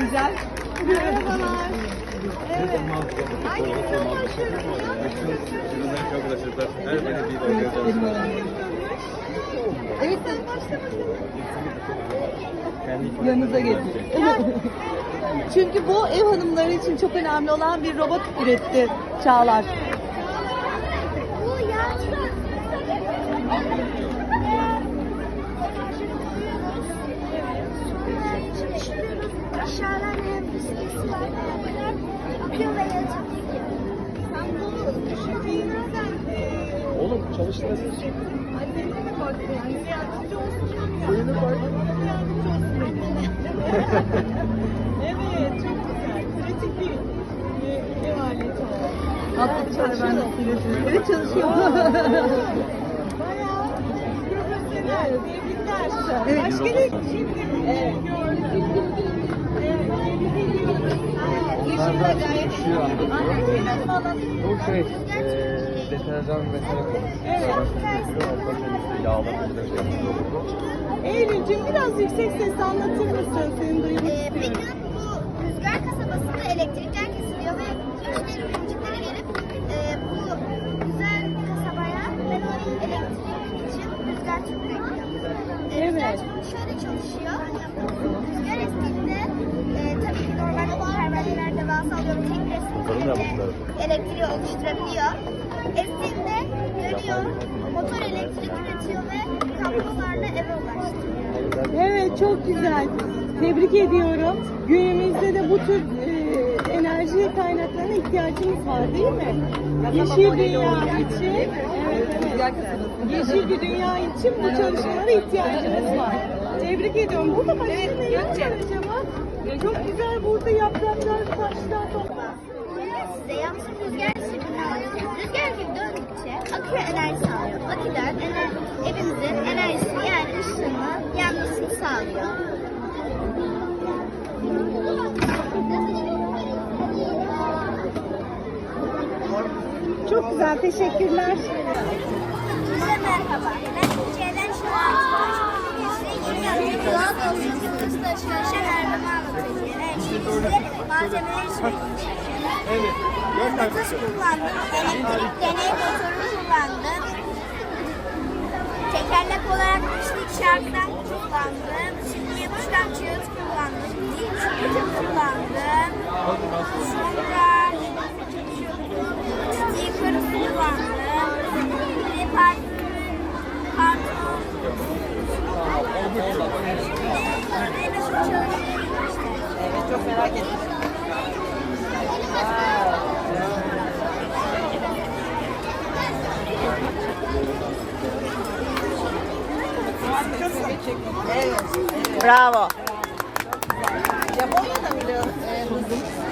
güzel. Merhabalar. Evet. Ay, Her biri bir organizasyon. Evet sen başlamadın. Kendi Yanınıza getir. Çünkü bu ev hanımları için çok önemli olan bir robot üretti Çağlar. Bu ya. Aşağıdan hem bisiklet var. Akıyor ve yatıyor. Sen bu düşünceyi nereden e, Oğlum çalıştırabilir. annene mi baktın? Annene yardımcı olsun. Annene yardımcı olsun evet çok güzel. Pratik bir ev aleti o. Tatlı çalışıyor. Evet çalışıyor. Bayağı profesyonel. Tebrikler. Evet. Başka ne? Şimdi evet. gördüm. Anlatayım. Bu şey, eee deterjan koymuş. Evet. Şey. Eylül'cüğüm biraz yüksek sesle anlatır mısın? Seni duymak Ee, bir istiyorum. gün bu rüzgar kasabasında elektrikler kesiliyor ve müşteri ürüncüklere gelip e, bu güzel kasabaya bedava elektrik için rüzgar tüpü bekliyor. Şöyle çalışıyor. Rüzgar estiğinde e, tabii ki normalde bu pervaneler devasa oluyor. Tek yapmışlar. elektriği oluşturabiliyor. Estiğinde dönüyor, motor elektrik üretiyor ve kablolarla eve ulaştırıyor. Evet çok güzel. Tebrik ediyorum. Günümüzde de bu tür e, enerji kaynaklarına ihtiyacımız var değil mi? Yeşil dünya için. Evet, evet. Yeşil bir dünya için bu çalışmalara ihtiyacımız var. Tebrik ediyorum. Burada başka ne var acaba? Çok güzel burada yapraklar, taşlar, toplar. size yalnız rüzgar rüzgar gibi döndükçe aküye enerji sağlıyor. Aküden ener, evimizin Çok güzel, teşekkürler. Size merhaba. Ben Türkiye'den Şubat. Size yeni doğal oluşumda çalışan Erdem'i anlatacağım. Size malzemeleri söyleyeceğim. Evet. Mıknatıs kullandım. Elektrik deney kullandım. Tekerlek olarak kışlık şarkıdan kullandım. Şimdi yapışkan çığıt kullandım. Dil çığıtı kullandım. git. Bravo. Japonya'da mıydı?